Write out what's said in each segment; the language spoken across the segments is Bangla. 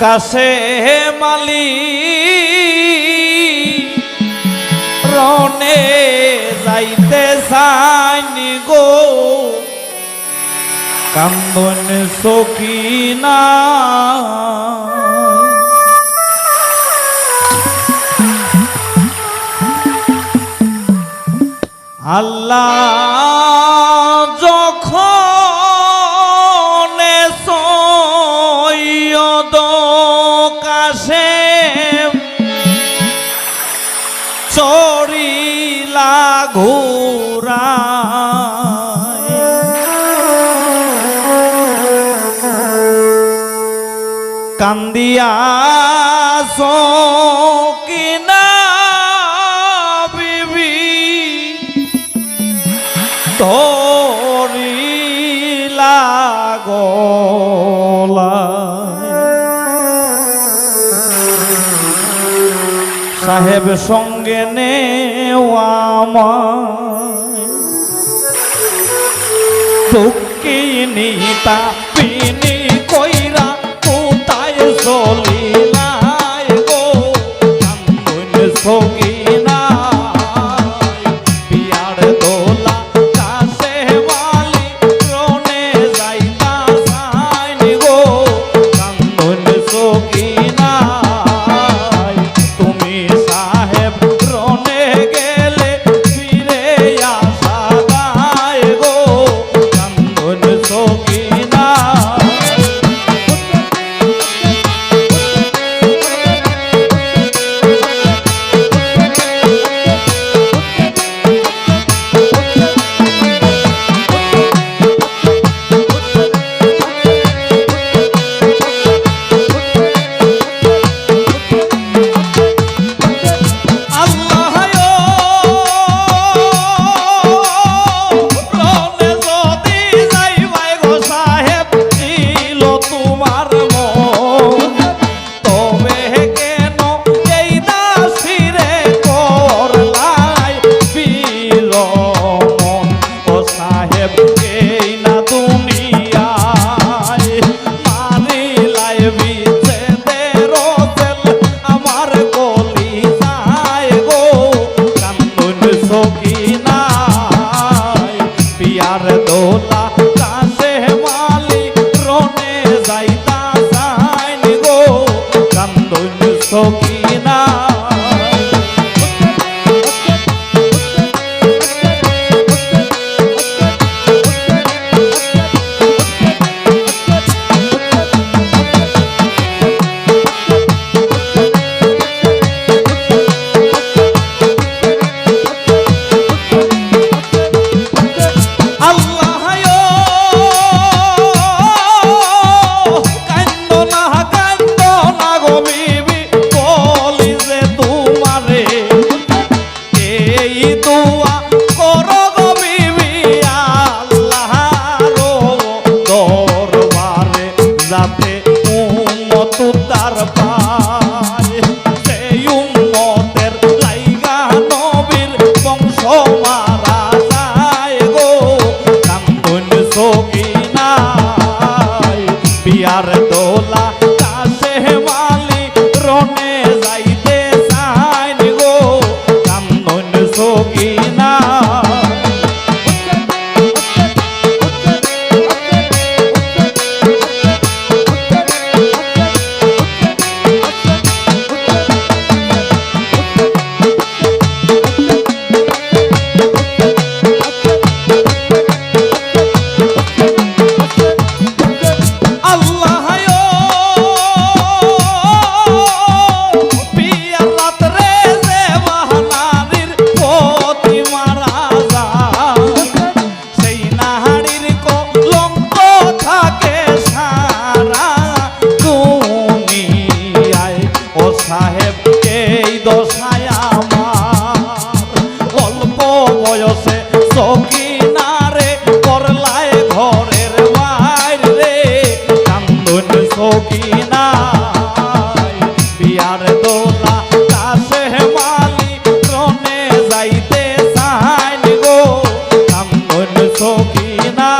কাছে মালি রনে যাইতে যাইনি গো। কান্দন সখিনা আল্লাহ ঘোরা কান্দিয়া সকিনা বিবি? তো সাহেব সঙ্গে নেওয়া নিতা পিনি কইরা কোথায় চল সাহেব, এই দশায় আমার অল্প বয়সে সকিনারে করলায় ঘরের বাইরে। কান্দন সকিনা বিয়ার দোলা কাছে মালি রনে যাইতে সাইন গো। কান্দন সকিনা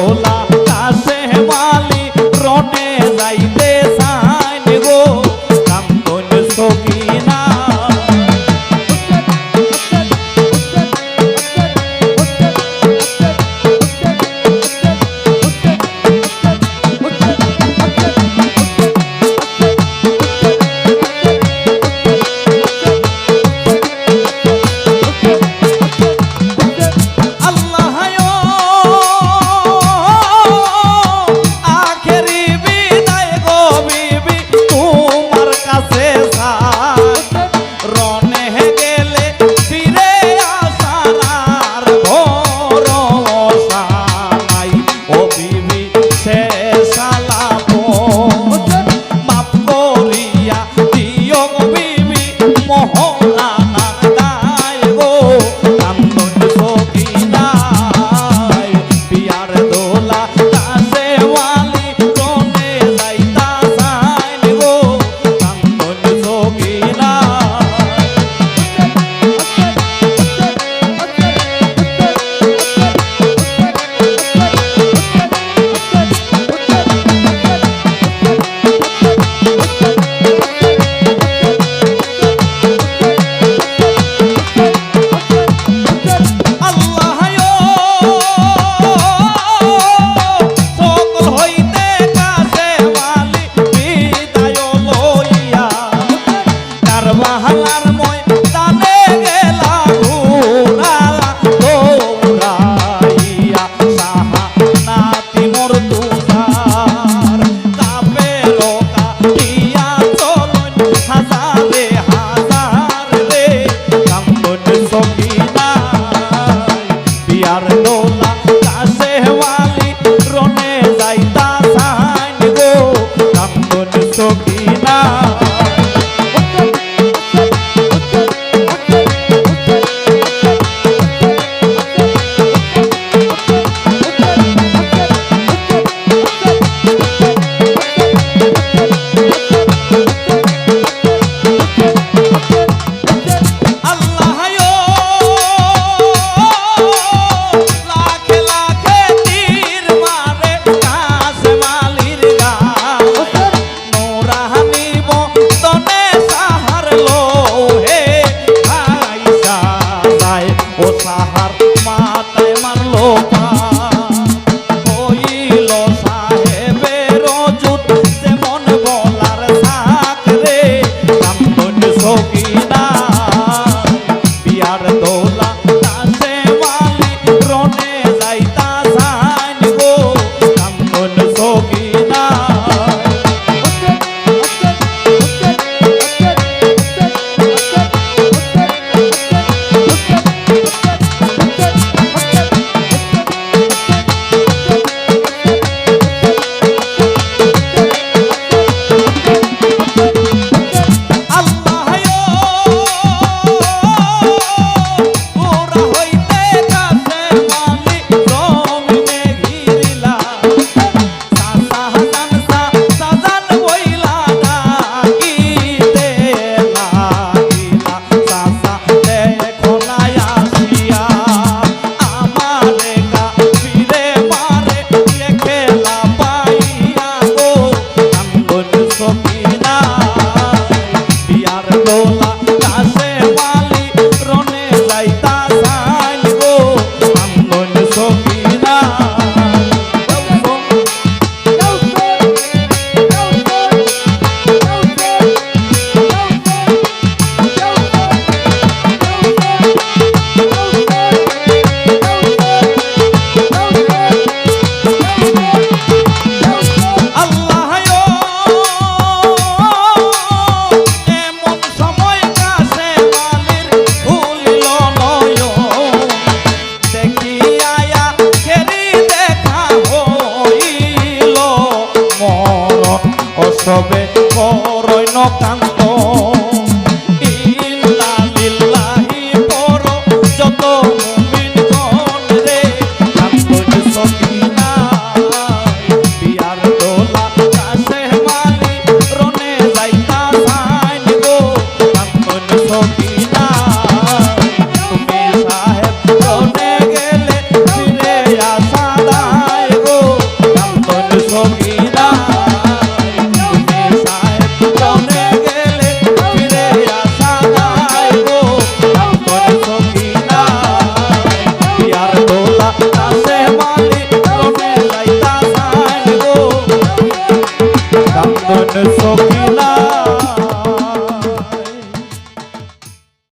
भोला का सहवाली रोने जाई é মাতায় মারলো পা। বিয়ার